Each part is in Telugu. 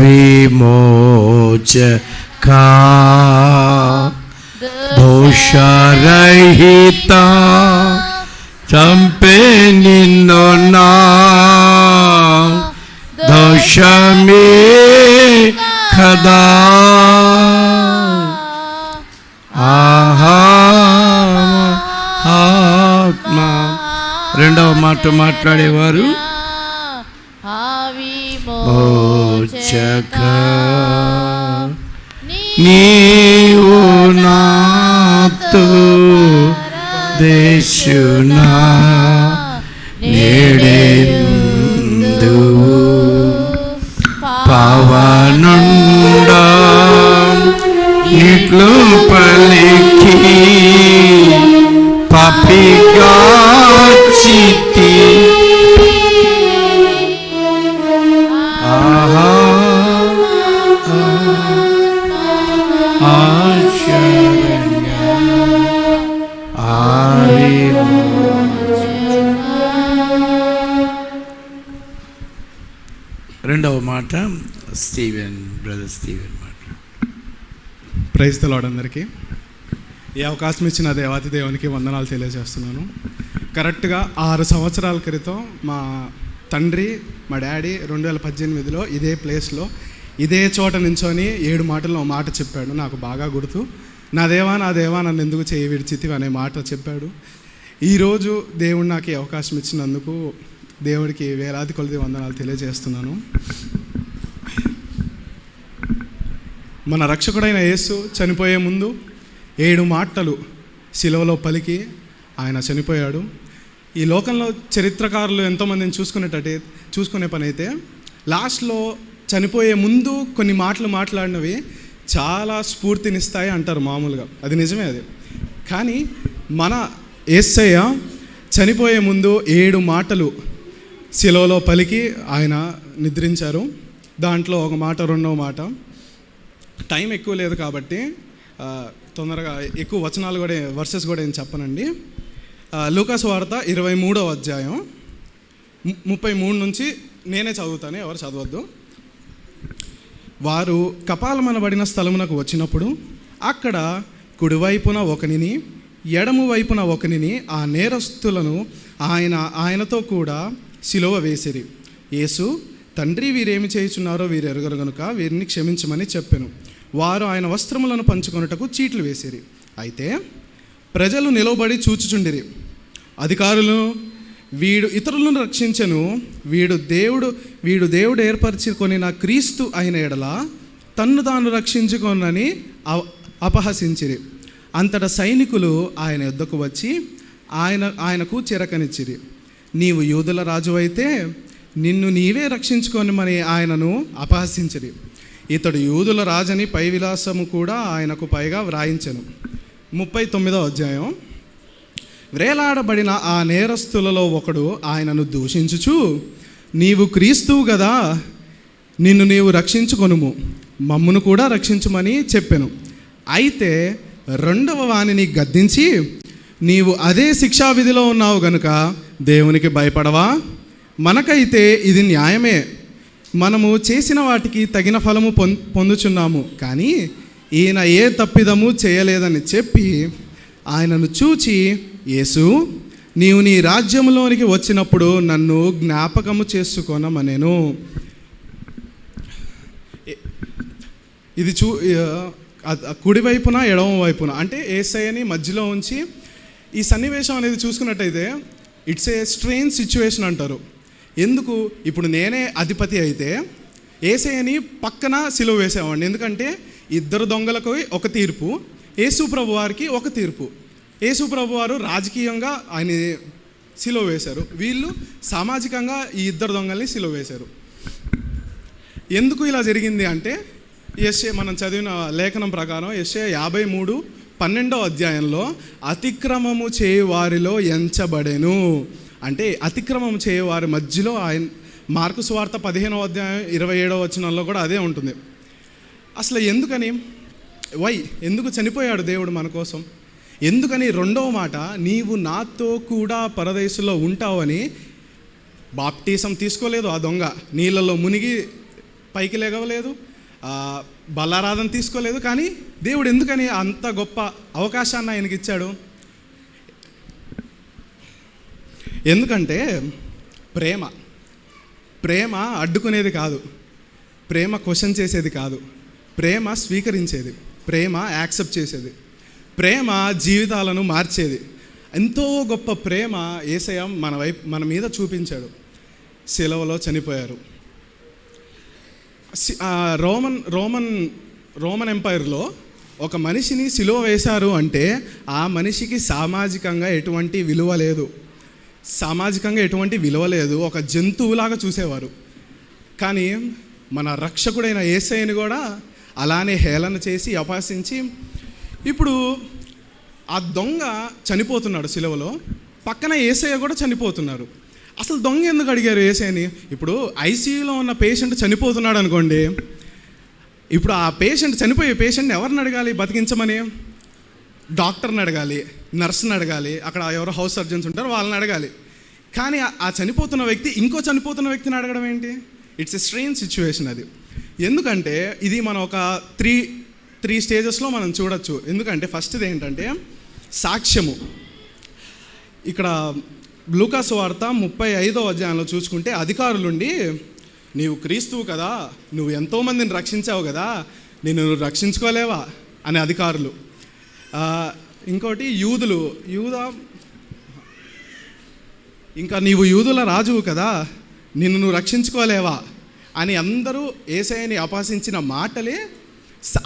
విమోచకా దోషరహిత చంపే నిన్ను దోషమే కదా ఆహా ఆత్మ రెండవ మాట మాట్లాడేవారు మోచక నీవు నాతో దేశునా. రెండవ మాట స్టీవెన్ బ్రదర్ స్టీవెన్ మాట ప్రైజ్ వాడందరికీ అందరికీ. ఈ అవకాశం ఇచ్చిన దేవాతి దేవునికి వందనాలు తెలియజేస్తున్నాను. కరెక్ట్గా ఆరు సంవత్సరాల క్రితం మా తండ్రి మా డాడీ రెండు వేల పద్దెనిమిదిలో ఇదే ప్లేస్లో ఇదే చోట నించొని ఏడు మాటల్లో మాట చెప్పాడు. నాకు బాగా గుర్తు. నా దేవా నా దేవా నన్ను ఎందుకు చేయి విడిచితివి అనే మాట చెప్పాడు. ఈరోజు దేవుడు నాకు ఈ అవకాశం ఇచ్చినందుకు దేవుడికి వేలాది కొలది వందనాలు తెలియజేస్తున్నాను. మన రక్షకుడైన యేసు చనిపోయే ముందు ఏడు మాటలు శిలువలో పలికి ఆయన చనిపోయాడు. ఈ లోకంలో చరిత్రకారులు ఎంతోమందిని చూసుకునేటట్టే చూసుకునే పని అయితే లాస్ట్లో చనిపోయే ముందు కొన్ని మాటలు మాట్లాడినవి చాలా స్ఫూర్తినిస్తాయి అంటారు మామూలుగా. అది నిజమే అది. కానీ మన ఏసయ్య చనిపోయే ముందు ఏడు మాటలు శిలువలో పలికి ఆయన నిద్రించారు. దాంట్లో ఒక మాట రెండవ మాట. టైం ఎక్కువ లేదు కాబట్టి తొందరగా ఎక్కువ వచనాలు కూడా వర్సెస్ కూడా ఏం చెప్పనండి. లూకాస్ వార్త ఇరవై మూడవ అధ్యాయం. ముప్పై మూడు నుంచి నేనే చదువుతాను ఎవరు చదవద్దు. వారు కపాలమనబడిన స్థలమునకు వచ్చినప్పుడు అక్కడ కుడివైపున ఒకనిని ఎడము వైపున ఒకనిని ఆ నేరస్తులను ఆయన ఆయనతో కూడా శిలువ వేసిరి. యేసు తండ్రి వీరేమి చేయుచున్నారో వీరు ఎరగరు గనుక వీరిని క్షమించమని చెప్పాను. వారు ఆయన వస్త్రములను పంచుకొనుటకు చీట్లు వేసిరి. అయితే ప్రజలు నిలవబడి చూచుచుండిరి. అధికారులు వీడు ఇతరులను రక్షించను. వీడు దేవుడు వీడు దేవుడు ఏర్పరచుకొని నా క్రీస్తు అయిన ఎడల తన్ను తాను రక్షించుకొనని అపహసించిరి. అంతటా సైనికులు ఆయన యుద్ధకు వచ్చి ఆయన ఆయనకు చిరకనిచ్చిరి. నీవు యూదుల రాజు అయితే నిన్ను నీవే రక్షించుకొనమని ఆయనను అపహసించిరి. ఇతడు యూదుల రాజని పై విలాసము కూడా ఆయనకు పైగా వ్రాయించెను. ముప్పై తొమ్మిదో అధ్యాయం. వ్రేలాడబడిన ఆ నేరస్తులలో ఒకడు ఆయనను దూషించుచు నీవు క్రీస్తువు కదా నిన్ను నీవు రక్షించుకొనుము మమ్మును కూడా రక్షించుమని చెప్పెను. అయితే రెండవ వాణిని గద్దించి నీవు అదే శిక్షా విధిలో ఉన్నావు గనుక దేవునికి భయపడవా? మనకైతే ఇది న్యాయమే. మనము చేసిన వాటికి తగిన ఫలము పొం పొందుచున్నాము. కానీ ఈయన ఏ తప్పిదము చేయలేదని చెప్పి ఆయనను చూచి యేసు నీవు నీ రాజ్యంలోనికి వచ్చినప్పుడు నన్ను జ్ఞాపకము చేసుకొనమనెను. ఇది చూ ఆ, కుడి వైపున ఎడమ వైపున? అంటే ఏసఐని మధ్యలో ఉంచి ఈ సన్నివేశం అనేది చూసుకున్నట్టయితే ఇట్స్ ఏ స్ట్రెయిన్ సిచ్యువేషన్ అంటారు. ఎందుకు? ఇప్పుడు నేనే అధిపతి అయితే ఏసఐని పక్కన సిలువ వేసేవాడిని. ఎందుకంటే ఇద్దరు దొంగలకు ఒక తీర్పు యేసు ప్రభు వారికి ఒక తీర్పు. యేసు ప్రభు వారు రాజకీయంగా ఆయన సిలువ వేశారు. వీళ్ళు సామాజికంగా ఈ ఇద్దరు దొంగల్ని సిలువ వేశారు. ఎందుకు ఇలా జరిగింది అంటే ఎస్ఏ మనం చదివిన లేఖనం ప్రకారం ఎస్ఏ యాభై మూడు పన్నెండో అధ్యాయంలో అతిక్రమము చేయవారిలో ఎంచబడెను. అంటే అతిక్రమం చేయవారి మధ్యలో ఆయన మార్కు సువార్త పదిహేనవ అధ్యాయం ఇరవై ఏడవ వచనంలో కూడా అదే ఉంటుంది. అసలు ఎందుకని? వై? ఎందుకు చనిపోయాడు దేవుడు మన కోసం? ఎందుకని రెండవ మాట? నీవు నాతో కూడా పరదేశంలో ఉంటావని బాప్టీసం తీసుకోలేదు ఆ దొంగ. నీళ్ళలో మునిగి పైకి లేగవలేదు. బలారాధన తీసుకోలేదు కానీ దేవుడు ఎందుకని అంత గొప్ప అవకాశాన్ని ఆయనకి ఇచ్చాడు? ఎందుకంటే ప్రేమ. ప్రేమ అడ్డుకునేది కాదు. ప్రేమ క్వశ్చన్ చేసేది కాదు. ప్రేమ స్వీకరించేది. ప్రేమ యాక్సెప్ట్ చేసేది. ప్రేమ జీవితాలను మార్చేది. ఎంతో గొప్ప ప్రేమ ఏసయ మన వైపు మన మీద చూపించాడు. సెలవులో చనిపోయారు. రోమన్ రోమన్ రోమన్ ఎంపైర్లో ఒక మనిషిని సిలువ వేశారు అంటే ఆ మనిషికి సామాజికంగా ఎటువంటి విలువ లేదు. సామాజికంగా ఎటువంటి విలువ లేదు. ఒక జంతువులాగా చూసేవారు. కానీ మన రక్షకుడైన ఏసైని కూడా అలానే హేళన చేసి అపాసించి ఇప్పుడు ఆ దొంగ చనిపోతున్నాడు సిలువలో. పక్కన ఏసయ్య కూడా చనిపోతున్నారు. అసలు దొంగ ఎందుకు అడిగారు ఏసైని? ఇప్పుడు ఐసీయూలో ఉన్న పేషెంట్ చనిపోతున్నాడు అనుకోండి. ఇప్పుడు ఆ పేషెంట్ చనిపోయే పేషెంట్ని ఎవరిని అడగాలి? బతికించమని? డాక్టర్ని అడగాలి నర్స్ని అడగాలి అక్కడ ఎవరో హౌస్ సర్జన్స్ ఉంటారో వాళ్ళని అడగాలి. కానీ ఆ- ఆ చనిపోతున్న వ్యక్తి ఇంకో చనిపోతున్న వ్యక్తిని అడగడం ఏంటి? ఇట్స్ ఎ స్ట్రెయిన్ సిచ్యువేషన్ అది. ఎందుకంటే ఇది మనం ఒక త్రీ త్రీ స్టేజెస్లో మనం చూడొచ్చు. ఎందుకంటే ఫస్ట్ది ఏంటంటే సాక్ష్యము. ఇక్కడ లూకాసు వార్త ముప్పై ఐదో అధ్యాయంలో చూసుకుంటే అధికారులుండి నీవు క్రీస్తువు కదా నువ్వు ఎంతోమందిని రక్షించావు కదా నేను రక్షించుకోలేవా? అనే అధికారులు. ఇంకోటి యూదులు యూద ఇంకా నీవు యూదుల రాజువు కదా నిన్ను నువ్వు రక్షించుకోలేవా? అని అందరూ ఏసఐని అపాసించిన మాటలే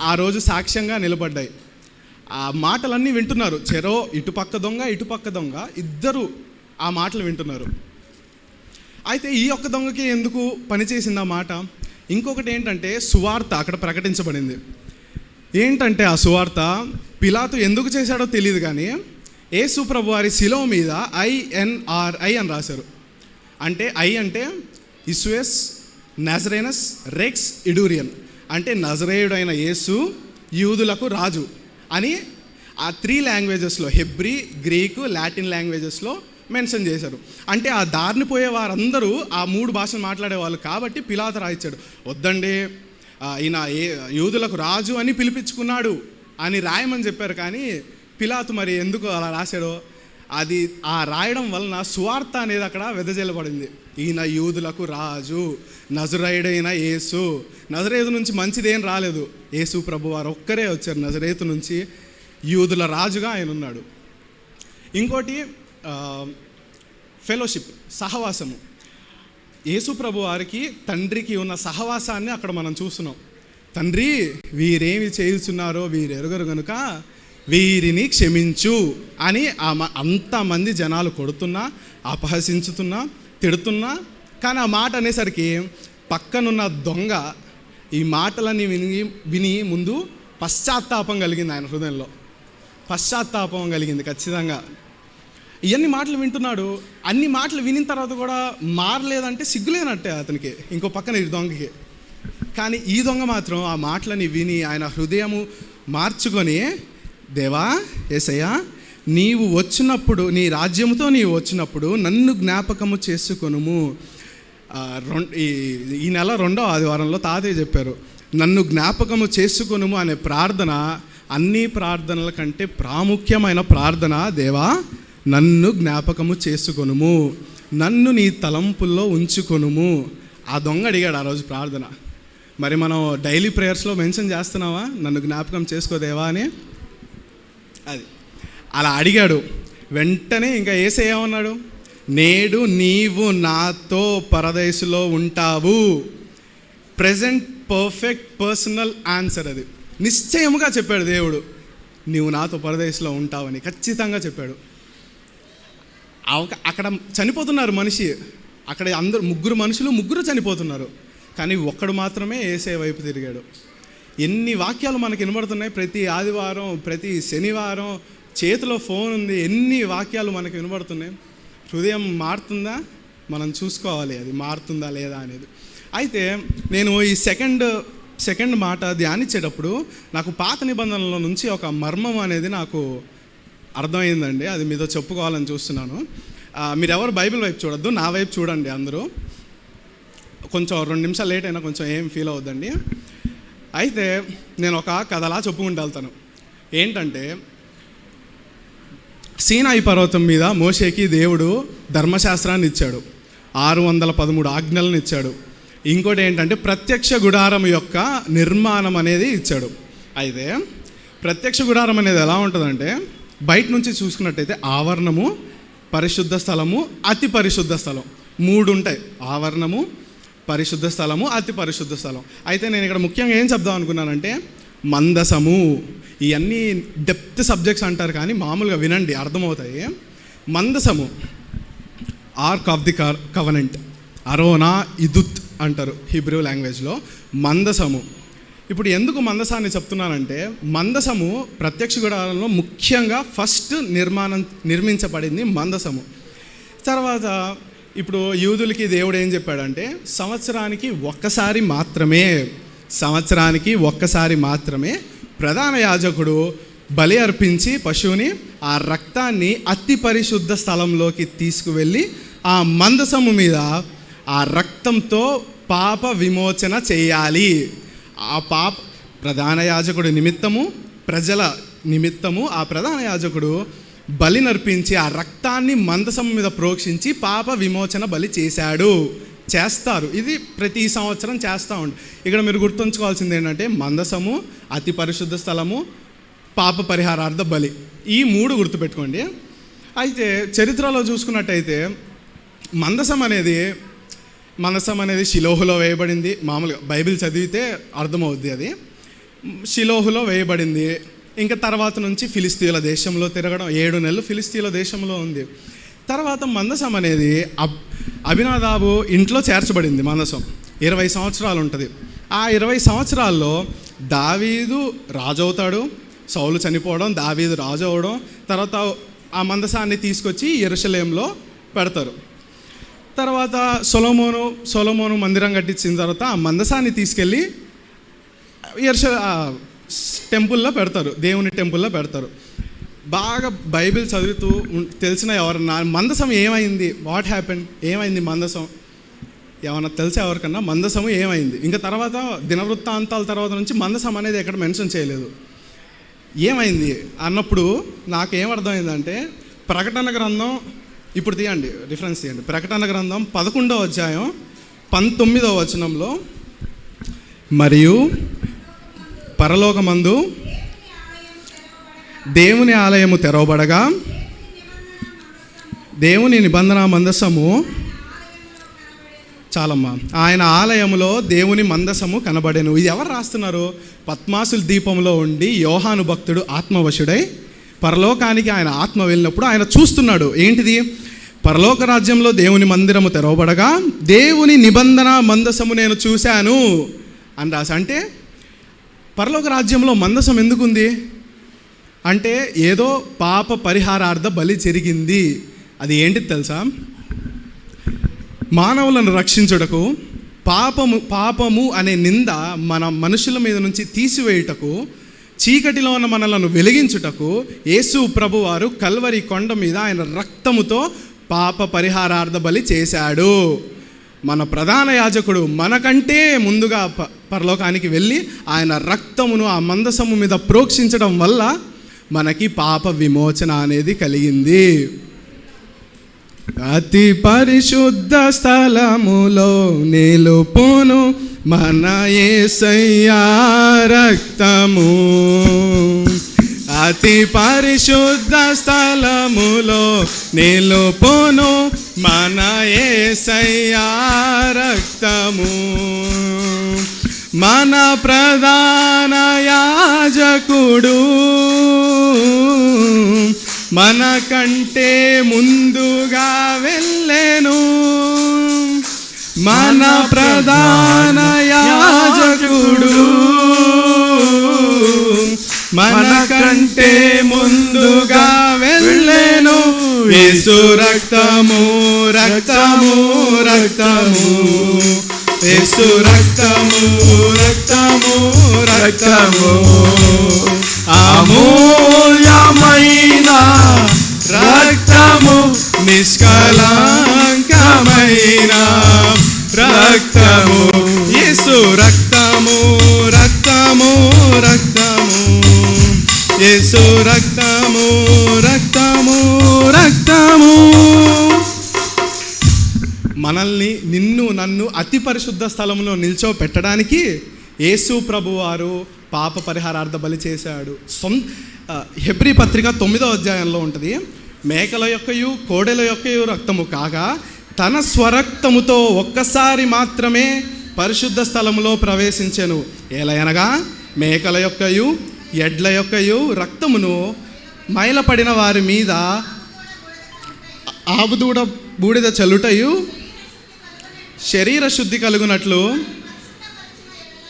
ఆ రోజు సాక్ష్యంగా నిలబడ్డాయి. ఆ మాటలన్నీ వింటున్నారు. చెరో ఇటుపక్క దొంగ ఇటుపక్క దొంగ ఇద్దరు ఆ మాటలు వింటున్నారు. అయితే ఈ ఒక్క దొంగకి ఎందుకు పనిచేసింది ఆ మాట? ఇంకొకటి ఏంటంటే సువార్త అక్కడ ప్రకటించబడింది. ఏంటంటే ఆ సువార్త పిలాతు ఎందుకు చేశాడో తెలియదు కానీ యేసు ప్రభు వారి శిలో మీద ఐఎన్ఆర్ఐ అని రాశారు. అంటే ఐ అంటే ఇస్వేస్ నజరేనస్ రెక్స్ ఇడూరియన్. అంటే నజరేయుడైన యేసు యూదులకు రాజు అని ఆ త్రీ లాంగ్వేజెస్లో హెబ్రీ గ్రీకు లాటిన్ లాంగ్వేజెస్లో మెన్షన్ చేశారు. అంటే ఆ దారిని పోయే వారందరూ ఆ మూడు భాషలు మాట్లాడే వాళ్ళు కాబట్టి పిలాత రాయించాడు వద్దండి ఈయన ఏ యూదులకు రాజు అని పిలిపించుకున్నాడు అని రాయమని చెప్పారు కానీ పిలాతు మరి ఎందుకు అలా రాశాడో? అది ఆ రాయడం వలన సువార్త అనేది అక్కడ వెదజల్లబడింది. ఈయన యూదులకు రాజు నజరేయుడైన యేసు. నజరేతు నుంచి మంచిదేం రాలేదు. యేసు ప్రభు వారు ఒక్కరే వచ్చారు. నజరేతు నుంచి యూదుల రాజుగా ఆయన ఉన్నాడు. ఇంకోటి ఫెలోషిప్ సహవాసము. యేసుప్రభు వారికి తండ్రికి ఉన్న సహవాసాన్ని అక్కడ మనం చూస్తున్నాం. తండ్రి వీరేమి చేయుచున్నారో వీరు ఎరుగరు గనుక వీరిని క్షమించు అని ఆ మ- అంతమంది జనాలు కొడుతున్నా అపహసించుతున్నా తిడుతున్నా కానీ ఆ మాట అనేసరికి పక్కనున్న దొంగ ఈ మాటలన్నీ విని విని ముందు పశ్చాత్తాపం కలిగింది ఆయన హృదయంలో. పశ్చాత్తాపం కలిగింది ఖచ్చితంగా. ఇవన్నీ మాటలు వింటున్నాడు అన్ని మాటలు వినిన తర్వాత కూడా మారలేదంటే సిగ్గులేనట్టే అతనికి ఇంకో పక్కన ఈ దొంగకి. కానీ ఈ దొంగ మాత్రం ఆ మాటలని విని ఆయన హృదయము మార్చుకొని దేవా ఏసయ్యా నీవు వచ్చినప్పుడు నీ రాజ్యముతో నీవు వచ్చినప్పుడు నన్ను జ్ఞాపకము చేసుకొనుము. ఈ ఈ నెల రెండో ఆదివారంలో తాతయ్య చెప్పారు నన్ను జ్ఞాపకము చేసుకొనుము అనే ప్రార్థన అన్ని ప్రార్థనల కంటే ప్రాముఖ్యమైన ప్రార్థన దేవా నన్ను జ్ఞాపకము చేసుకొనుము నన్ను నీ తలంపుల్లో ఉంచుకొనుము. ఆ దొంగ అడిగాడు ఆ రోజు ప్రార్థన. మరి మనం డైలీ ప్రేయర్స్లో మెన్షన్ చేస్తున్నావా? నన్ను జ్ఞాపకం చేసుకోదేవా అని? అది. అలా అడిగాడు. వెంటనే ఇంకా ఏసే ఏమన్నాడు? నేడు నీవు నాతో పరదేశులో ఉంటావు. ప్రజెంట్ పర్ఫెక్ట్ పర్సనల్ ఆన్సర్ అది. నిశ్చయముగా చెప్పాడు దేవుడు. నీవు నాతో పరదేశంలో ఉంటావని. ఖచ్చితంగా చెప్పాడు. అక్కడ చనిపోతున్నారు మనిషి. అక్కడ అందరు ముగ్గురు మనుషులు ముగ్గురు చనిపోతున్నారు. కానీ ఒక్కడు మాత్రమే ఏసే వైపు తిరిగాడు. ఎన్ని వాక్యాలు మనకి వినబడుతున్నాయి? ప్రతి ఆదివారం ప్రతి శనివారం చేతిలో ఫోన్ ఉంది. ఎన్ని వాక్యాలు మనకి వినబడుతున్నాయి? హృదయం మారుతుందా? మనం చూసుకోవాలి అది మారుతుందా లేదా అనేది. అయితే నేను ఈ సెకండ్ సెకండ్ మాట ధ్యానించేటప్పుడు నాకు పాత నిబంధనల నుంచి ఒక మర్మం అనేది నాకు అర్థమైందండి. అది మీతో చెప్పుకోవాలని చూస్తున్నాను. మీరు ఎవరు బైబిల్ వైపు చూడొద్దు నా వైపు చూడండి అందరూ. కొంచెం రెండు నిమిషాలు లేట్ అయినా కొంచెం ఏం ఫీల్ అవుద్దండి. అయితే నేను ఒక కథలా చెప్పుకుంటూ వెళ్తాను. ఏంటంటే సీనాయి పర్వతం మీద మోషేకి దేవుడు ధర్మశాస్త్రాన్ని ఇచ్చాడు. ఆరు వందల పదమూడు ఆజ్ఞలను ఇచ్చాడు. ఇంకోటి ఏంటంటే ప్రత్యక్ష గుడారం యొక్క నిర్మాణం అనేది ఇచ్చాడు. అయితే ప్రత్యక్ష గుడారం అనేది ఎలా ఉంటుందంటే బయట నుంచి చూసుకున్నట్టయితే ఆవరణము పరిశుద్ధ స్థలము అతి పరిశుద్ధ స్థలం. మూడు ఉంటాయి ఆవరణము పరిశుద్ధ స్థలము అతి పరిశుద్ధ స్థలం. అయితే నేను ఇక్కడ ముఖ్యంగా ఏం చెప్దాం అనుకున్నానంటే మందసము. ఇవన్నీ డెప్త్ సబ్జెక్ట్స్ అంటారు కానీ మామూలుగా వినండి అర్థమవుతాయి. మందసము. Ark of the covenant. అరోనా ఇదుత్ అంటారు హిబ్రూ లాంగ్వేజ్లో. మందసము. ఇప్పుడు ఎందుకు మందసాన్ని చెప్తున్నానంటే మందసము ప్రత్యక్ష గుడారంలో ముఖ్యంగా ఫస్ట్ నిర్మాణం నిర్మించబడింది మందసము. తర్వాత ఇప్పుడు యూదులకి దేవుడు ఏం చెప్పాడంటే సంవత్సరానికి ఒక్కసారి మాత్రమే సంవత్సరానికి ఒక్కసారి మాత్రమే ప్రధాన యాజకుడు బలి అర్పించి పశువుని ఆ రక్తాన్ని అతి పరిశుద్ధ స్థలంలోకి తీసుకువెళ్ళి ఆ మందసము మీద ఆ రక్తంతో పాప విమోచన చేయాలి. ఆ పాప ప్రధాన యాజకుడి నిమిత్తము ప్రజల నిమిత్తము ఆ ప్రధాన యాజకుడు బలి నర్పించి ఆ రక్తాన్ని మందసం మీద ప్రోక్షించి పాప విమోచన బలి చేశాడు. చేస్తారు. ఇది ప్రతి సంవత్సరం చేస్తూ ఉంటారు ఇక్కడ మీరు గుర్తుంచుకోవాల్సింది ఏంటంటే మందసము అతి పరిశుద్ధ స్థలము పాప పరిహారార్థ బలి. ఈ మూడు గుర్తుపెట్టుకోండి. అయితే చరిత్రలో చూసుకున్నట్టయితే మందసం అనేది మనసం అనేది శిలోహులో వేయబడింది. మామూలుగా బైబిల్ చదివితే అర్థమవుద్ది అది. శిలోహులో వేయబడింది. ఇంకా తర్వాత నుంచి ఫిలిస్తీన్ల దేశంలో తిరగడం ఏడు నెలలు ఫిలిస్తీన్ల దేశంలో ఉంది. తర్వాత మందసం అనేది అబ్ అభినాదాబు ఇంట్లో చేర్చబడింది మందసం. ఇరవై సంవత్సరాలు ఉంటుంది. ఆ ఇరవై సంవత్సరాల్లో దావీదు రాజు అవుతాడు సౌలు చనిపోవడం దావీదు రాజు అవడం తర్వాత ఆ మందసాన్ని తీసుకొచ్చి ఎరుసలేంలో పెడతారు. తర్వాత సొలమోను సొలమోను మందిరం కట్టించిన తర్వాత ఆ మందసాన్ని తీసుకెళ్ళి ఎర్ష టెంపుల్లో పెడతారు. దేవుని టెంపుల్లో పెడతారు. బాగా బైబిల్ చదువుతూ ఉం- తెలిసిన ఎవరన్నా మందసం ఏమైంది? వాట్ హ్యాపెన్ ఏమైంది మందసం? ఏమన్నా తెలిసే ఎవరికన్నా? మందసము ఏమైంది? ఇంకా తర్వాత దినవృత్తాంతాల తర్వాత నుంచి మందసం అనేది ఎక్కడ మెన్షన్ చేయలేదు. ఏమైంది? అన్నప్పుడు నాకు ఏమర్థమైందంటే ప్రకటన గ్రంథం ఇప్పుడు తీయండి రిఫరెన్స్ తీయండి. ప్రకటన గ్రంథం పదకొండవ అధ్యాయం పంతొమ్మిదవ వచనంలో మరియు పరలోకమందు దేవుని ఆలయము తెరవబడగా దేవుని నిబంధన మందసము చాలమ్మా. ఆయన ఆలయంలో దేవుని మందసము కనబడేను. ఇది ఎవరు రాస్తున్నారు? పద్మాసుల దీపంలో ఉండి యోహాను భక్తుడు ఆత్మవశుడై పరలోకానికి ఆయన ఆత్మ వెళ్ళినప్పుడు ఆయన చూస్తున్నాడు. ఏంటిది? పరలోక రాజ్యంలో దేవుని మందిరము తెరవబడగా దేవుని నిబంధన మందసము నేను చూశాను అని రాసి అంటే పరలోక రాజ్యంలో మందసం ఎందుకుంది? అంటే ఏదో పాప పరిహారార్థ బలి జరిగింది. అది ఏంటిది తెలుసా? మానవులను రక్షించుటకు పాపము పాపము అనే నింద మన మనుషుల మీద నుంచి తీసివేయుటకు చీకటిలో ఉన్న మనలను వెలిగించుటకు యేసు ప్రభువారు కల్వరి కొండ మీద ఆయన రక్తముతో పాప పరిహారార్థ బలి చేశాడు. మన ప్రధాన యాజకుడు మనకంటే ముందుగా ప పరలోకానికి వెళ్ళి ఆయన రక్తమును ఆ మందసము మీద ప్రోక్షించడం వల్ల మనకి పాప విమోచన అనేది కలిగింది. అతి పరిశుద్ధ స్థలములో నిలుపును మన ఏసయ్యా రక్తము. అతి పరిశుద్ధ స్థలములో నిలుపును మన యేసయ్యా రక్తము. మన ప్రధాన యాజకుడు మనకంటే ముందుగా వెళ్ళెను. మన ప్రధాన యాజకుడు మనకంటే ముందుగా వెళ్ళెను. యేసు రక్తము రక్తము రక్తము. యేసు రక్తము రక్తము రక్తము. అమూల్యమైన అతి పరిశుద్ధ స్థలంలో నిల్చో పెట్టడానికి యేసు ప్రభు వారు పాప పరిహారార్థ బలి చేశాడు. సొం హెబ్రి పత్రిక తొమ్మిదో అధ్యాయంలో ఉంటుంది. మేకల యొక్కయు కోడెల యొక్కయు రక్తము కాగా తన స్వరక్తముతో ఒక్కసారి మాత్రమే పరిశుద్ధ స్థలములో ప్రవేశించెను. ఏలయనగా మేకల యొక్కయు ఎడ్ల యొక్కయు రక్తమును మైలపడిన వారి మీద ఆవుదూడ బూడిద చల్లుటయు శరీర శుద్ధి కలుగునట్లు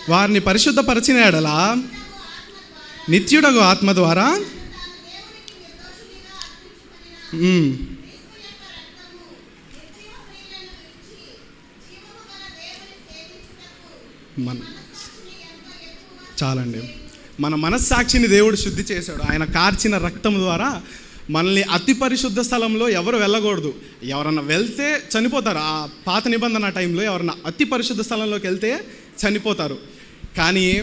వారిని పరిశుద్ధపరిచిన ఎడలా నిత్యుడగు ఆత్మ ద్వారా మన చాలండి. మన మనస్సాక్షిని దేవుడు శుద్ధి చేశాడు. ఆయన కార్చిన రక్తం ద్వారా మనల్ని అతి పరిశుద్ధ స్థలంలో ఎవరు వెళ్ళకూడదు. ఎవరన్నా వెళ్తే చనిపోతారు. ఆ పాత నిబంధన టైంలో ఎవరన్నా అతి పరిశుద్ధ స్థలంలోకి వెళ్తే చనిపోతారు. కానీ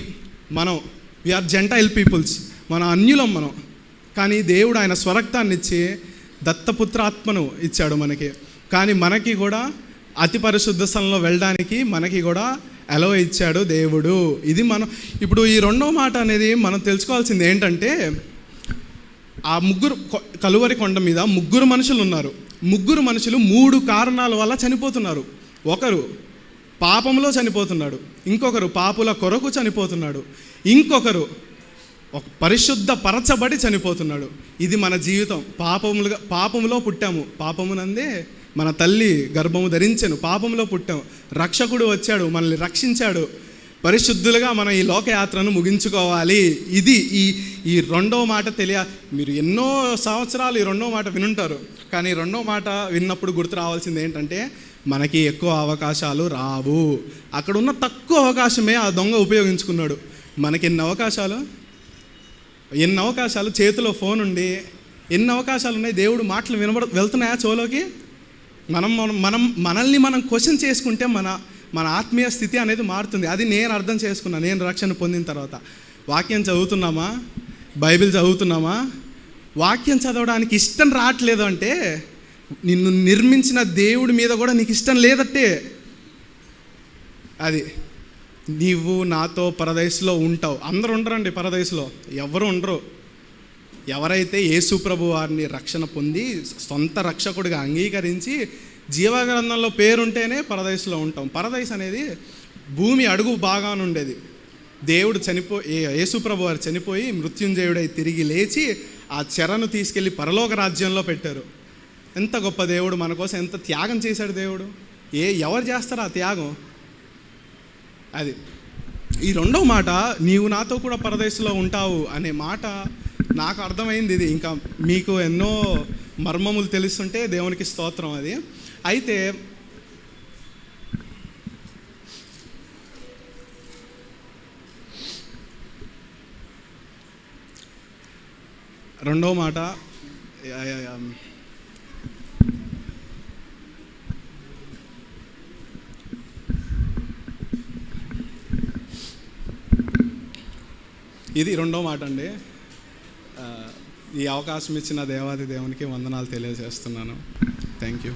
మనం వీఆర్ జెంటైల్ పీపుల్స్ మన అన్యులం మనం. కానీ దేవుడు ఆయన స్వరక్తాన్ని ఇచ్చి దత్తపుత్రాత్మను ఇచ్చాడు మనకి. కానీ మనకి కూడా అతి పరిశుద్ధ స్థలంలో వెళ్ళడానికి మనకి కూడా అలో ఇచ్చాడు దేవుడు. ఇది మనం ఇప్పుడు ఈ రెండో మాట అనేది మనం తెలుసుకోవాల్సింది ఏంటంటే ఆ ముగ్గురు కొ- కలువరి కొండ మీద ముగ్గురు మనుషులు ఉన్నారు. ముగ్గురు మనుషులు మూడు కారణాల వల్ల చనిపోతున్నారు. ఒకరు పాపంలో చనిపోతున్నాడు. ఇంకొకరు పాపుల కొరకు చనిపోతున్నాడు. ఇంకొకరు ఒక పరిశుద్ధ పరచబడి చనిపోతున్నాడు. ఇది మన జీవితం. పాపములుగా పాపములో పుట్టాము. పాపమునందే మన తల్లి గర్భము ధరించాను. పాపంలో పుట్టాము రక్షకుడు వచ్చాడు. మనల్ని రక్షించాడు. పరిశుద్ధులుగా మనం ఈ లోకయాత్రను ముగించుకోవాలి. ఇది ఈ ఈ రెండో మాట తెలియ మీరు ఎన్నో సంవత్సరాలు ఈ రెండో మాట వినుంటారు. కానీ రెండో మాట విన్నప్పుడు గుర్తు రావాల్సింది ఏంటంటే మనకి ఎక్కువ అవకాశాలు రావు. అక్కడ ఉన్న తక్కువ అవకాశమే ఆ దొంగ ఉపయోగించుకున్నాడు. మనకి ఎన్ని అవకాశాలు? ఎన్ని అవకాశాలు? చేతిలో ఫోన్ ఉండి ఎన్ని అవకాశాలు ఉన్నాయి? దేవుడు మాటలు వినబడ వెళ్తున్నాయా చోలోకి మనం మనం మనం మనల్ని మనం క్వశ్చన్ చేసుకుంటే మన మన ఆత్మీయ స్థితి అనేది మారుతుంది. అది నేను అర్థం చేసుకున్నా. నేను రక్షణ పొందిన తర్వాత. వాక్యం చదువుతున్నామా? బైబిల్ చదువుతున్నామా? వాక్యం చదవడానికి ఇష్టం రావట్లేదు అంటే నిన్ను నిర్మించిన దేవుడి మీద కూడా నీకు ఇష్టం లేదట్టే. అది. నీవు నాతో పరదేశంలో ఉంటావు. అందరు ఉండరండి పరదేశంలో. ఎవరు ఉండరు. ఎవరైతే యేసు ప్రభు వారిని రక్షణ పొంది సొంత రక్షకుడిగా అంగీకరించి జీవగ్రంథంలో పేరుంటేనే పరదేశంలో ఉంటాం. పరదేశ్ అనేది భూమి అడుగు బాగానే ఉండేది. దేవుడు చనిపో ఏ- వారు చనిపోయి మృత్యుంజయుడై తిరిగి లేచి ఆ చెరను తీసుకెళ్ళి పరలోక రాజ్యంలో పెట్టారు. ఎంత గొప్ప దేవుడు మన కోసం ఎంత త్యాగం చేశాడు దేవుడు. ఏ ఎవరు చేస్తారు ఆ త్యాగం? అది. ఈ రెండో మాట నీవు నాతో కూడా పరదేశంలో ఉంటావు అనే మాట నాకు అర్థమైంది ఇది. ఇంకా మీకు ఎన్నో మర్మములు తెలుస్తుంటే దేవునికి స్తోత్రం అది. అయితే రెండో మాట ఇది రెండో మాట అండి. ఈ అవకాశం ఇచ్చిన దేవాది దేవునికి వందనాలు తెలియజేస్తున్నాను. Thank you